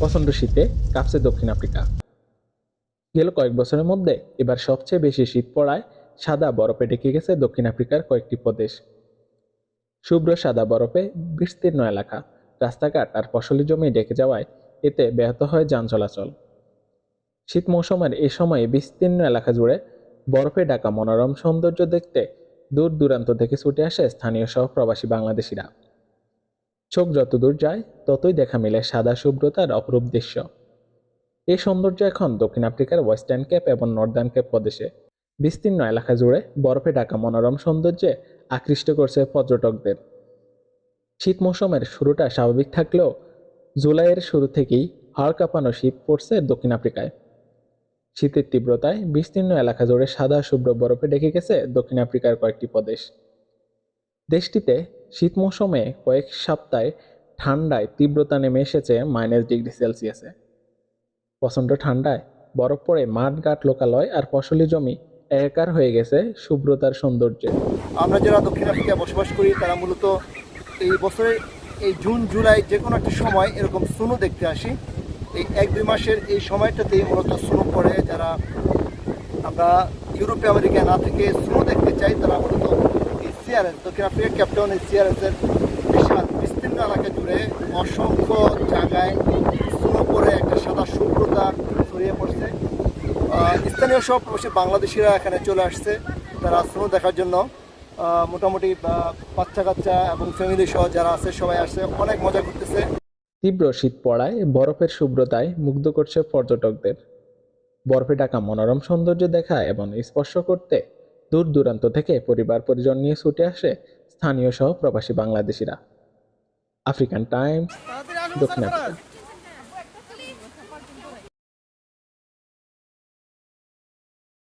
প্রচণ্ড শীতে কাঁপছে দক্ষিণ আফ্রিকা। গেল কয়েক বছরের মধ্যে এবার সবচেয়ে বেশি শীত পড়ায় সাদা বরফে ঢেকে গেছে দক্ষিণ আফ্রিকার কয়েকটি প্রদেশ। শুভ্র সাদা বরফে বিস্তীর্ণ এলাকা, রাস্তাঘাট আর ফসলি জমি ডেকে যাওয়ায় এতে ব্যাহত হয় যান চলাচল। শীত মৌসুমের এই সময়ে বিস্তীর্ণ এলাকা জুড়ে বরফে ঢাকা মনোরম সৌন্দর্য দেখতে দূর দূরান্ত থেকে ছুটে আসে স্থানীয় সহ প্রবাসী বাংলাদেশিরা। চোখ যত দূর যায়, ততই দেখা মেলে সাদা শুভ্রতার অপরূপ দৃশ্য। এই সৌন্দর্য এখন দক্ষিণ আফ্রিকার ওয়েস্টার্ন ক্যাপ এবং নর্দার্ন ক্যাপ প্রদেশে। বিস্তীর্ণ এলাকা জুড়ে বরফে ঢাকা মনোরম সৌন্দর্যে আকৃষ্ট করছে পর্যটকদের। শীত মৌসুমের শুরুটা স্বাভাবিক থাকলেও জুলাইয়ের শুরু থেকেই হাড় কাঁপানো শীত পড়ছে দক্ষিণ আফ্রিকায়। শীতের তীব্রতায় বিস্তীর্ণ এলাকা জুড়ে সাদা শুভ্র বরফে ঢেকে গেছে দক্ষিণ আফ্রিকার কয়েকটি প্রদেশ। দেশটিতে শীত মৌসুমে কয়েক সপ্তাহে ঠান্ডায় তীব্রতা নেমে এসেছে মাইনাস ডিগ্রি সেলসিয়াসে। প্রচণ্ড ঠান্ডায় বরফ পড়ে মাঠ ঘাট লোকালয় আর ফসলি জমি একাকার হয়ে গেছে শুভ্রতার সৌন্দর্যে। আমরা যারা দক্ষিণ আফ্রিকায় বসবাস করি, তারা মূলত এই বছরের এই জুন, জুলাই যে কোনো একটা সময় এরকম সুনো দেখতে আসি। এই এক, দুই মাসের এই সময়টাতেই মূলত সুনো পড়ে। যারা আমরা ইউরোপে আমেরিকা না থেকে সুনো দেখতে চাই, তারা মূলত সিআরএস দক্ষিণ আফ্রিকার ক্যাপ্টেন এই সিআরএসের বিশাল বিস্তীর্ণ এলাকা জুড়ে অসংখ্য জায়গায় পড়ে একটা সাদা শুভ্রতা ছড়িয়ে পড়ছে। স্থানীয় সব প্রবাসী বাংলাদেশিরা এখানে চলে আসছে, তারা স্নো দেখার জন্য। মোটামুটি বাচ্চা কাচ্চা এবং ফ্যামিলি সহ যারা আছে, সবাই আসছে, অনেক মজা করতেছে। তীব্র শীত পড়ায় বরফের শুভ্রতায় মুগ্ধ করছে পর্যটকদের। বরফে ঢাকা মনোরম সৌন্দর্য দেখা এবং স্পর্শ করতে দূর দূরান্ত থেকে পরিবার পরিজন নিয়ে ছুটে আসে স্থানীয় সহ প্রবাসী বাংলাদেশিরা। আফ্রিকান টাইমস দক্ষিণ আফ্রিকা।